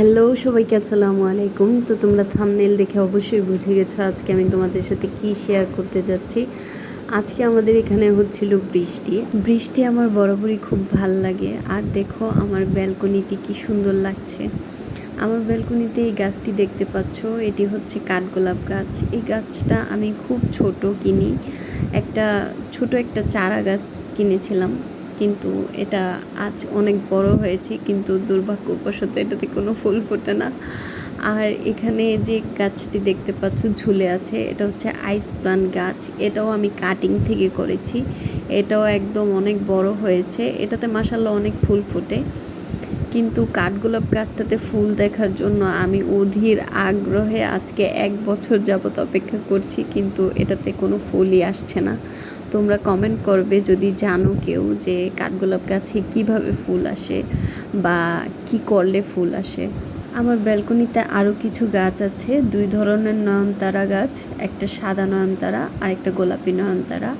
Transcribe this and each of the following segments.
Hello, সবাইকে আসসালামু আলাইকুম। তো তোমরা থামনেল দেখে অবশ্যই বুঝে গেছো আজকে আমি তোমাদের সাথে কি শেয়ার করতে যাচ্ছি। আজকে আমাদের এখানে হচ্ছিল বৃষ্টি। বৃষ্টি আমার বরাবরই খুব ভালো লাগে। আর দেখো, আমার ব্যালকনিটি কি সুন্দর লাগছে। আমার ব্যালকনিতে এই গাছটি দেখতে পাচ্ছ, এটি হচ্ছে কাঠগোলাপ গাছ। এই গাছটা আমি খুব ছোট কিনি। একটা ছোট একটা চারা গাছ কিনেছিলাম। কিন্তু এটা আজ অনেক বড় হয়েছে, কিন্তু দুর্ভাগ্যবশত এটাতে কোনো ফুল ফোটে না। আর এখানে যে গাছটি দেখতে পাচ্ছ ঝুলে আছে, এটা হচ্ছে আইস প্লান্ট গাছ। এটাও আমি কাটিং থেকে করেছি। এটাও একদম অনেক বড় হয়েছে। এটাতে মাসাল্লাহ অনেক ফুল ফোটে। কিন্তু কাঠগোলাপ গাছটাতে ফুল দেখার জন্য আমি অধীর আগ্রহে আজকে এক বছর যাবত অপেক্ষা করছি, কিন্তু এটাতে কোনো ফুলই আসছে না। তোমরা কমেন্ট করবে যদি জানো কেউ যে কাঠগোলাপ গাছে কীভাবে ফুল আসে বা কি করলে ফুল আসে। আমার ব্যালকনিতে আরও কিছু গাছ আছে, দুই ধরনের নয়নতারা গাছ, একটা সাদা নয়নতারা আর একটা গোলাপি নয়নতারা।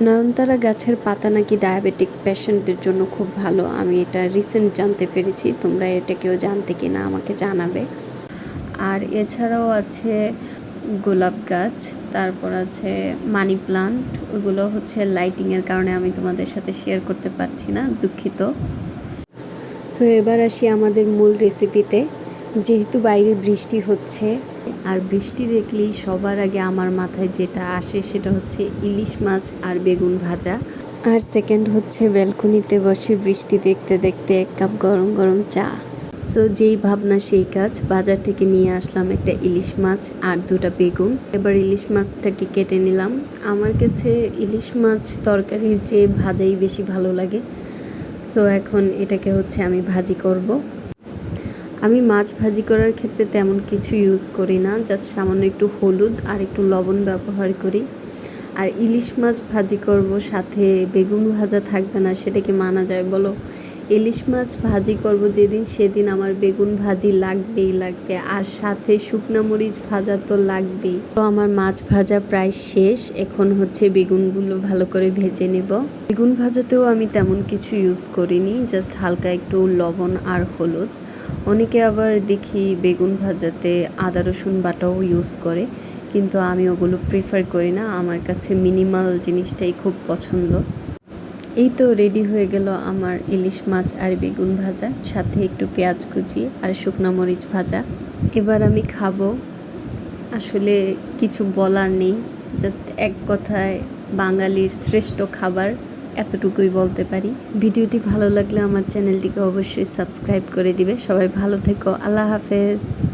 নয়নতারা গাছের পাতা নাকি ডায়াবেটিক পেশেন্টদের জন্য খুব ভালো, আমি এটা রিসেন্ট জানতে পেরেছি, তোমরা এটা কেউ জানতে কি না আমাকে জানাবে। আর এছাড়াও আছে গোলাপ গাছ, তারপর আছে মানি প্লান্ট, ওগুলো হচ্ছে লাইটিংয়ের কারণে আমি তোমাদের সাথে শেয়ার করতে পারছি না, দুঃখিত। সো এবার আসি আমাদের মূল রেসিপিতে যেহেতু বাইরে বৃষ্টি হচ্ছে আর বৃষ্টি দেখলেই সবার আগে আমার মাথায় যেটা আসে সেটা হচ্ছে ইলিশ মাছ আর বেগুন ভাজা। আর সেকেন্ড হচ্ছে ব্যালকনিতে বসে বৃষ্টি দেখতে দেখতে এক কাপ গরম গরম চা। সো যেই ভাবনা সেই কাজ, বাজার থেকে নিয়ে আসলাম একটা ইলিশ মাছ আর দুটা বেগুন। এবার ইলিশ মাছটাকে কেটে নিলাম। আমার কাছে ইলিশ মাছ তরকারির চেয়ে ভাজাই বেশি ভালো লাগে। সো এখন এটাকে হচ্ছে আমি ভাজি করব। আমি মাছ ভাজি করার ক্ষেত্রে তেমন কিছু ইউজ করি না জাস্ট সামান্য একটু হলুদ আর একটু লবণ ব্যবহার করি। আর ইলিশ মাছ ভাজি করব, সাথে বেগুন ভাজা থাকবে না, সেটাকে মানা যায়, বলো। ইলিশ মাছ ভাজি করব যেদিন সেদিন আমার বেগুন ভাজি লাগবেই লাগবে, আর সাথে শুকনা মরিচ ভাজা তো লাগবেই। তো আমার মাছ ভাজা প্রায় শেষ, এখন হচ্ছে বেগুনগুলো ভালো করে ভেজে নেব। বেগুন ভাজাতেও আমি তেমন কিছু ইউজ করিনি জাস্ট হালকা একটু লবণ আর হলুদ। অনেকে আবার দেখি বেগুন ভাজাতে আদা, রসুন বাটাও ইউজ করে, কিন্তু আমি ওগুলো প্রিফার করি না। আমার কাছে মিনিমাল জিনিসটাই খুব পছন্দ। এই তো রেডি হয়ে গেল আমার ইলিশ মাছ আর বেগুন ভাজা, সাথে একটু পেঁয়াজ কুচি আর শুকনো মরিচ ভাজা। এবার আমি খাব। আসলে কিছু বলার নেই জাস্ট এক কথায় বাঙালির শ্রেষ্ঠ খাবার। এতটুকুই বলতে পারি। ভিডিওটি ভালো লাগলে আমার চ্যানেলটিকে অবশ্যই সাবস্ক্রাইব করে দিবে। সবাই ভালো থেকো। আল্লাহ হাফেজ।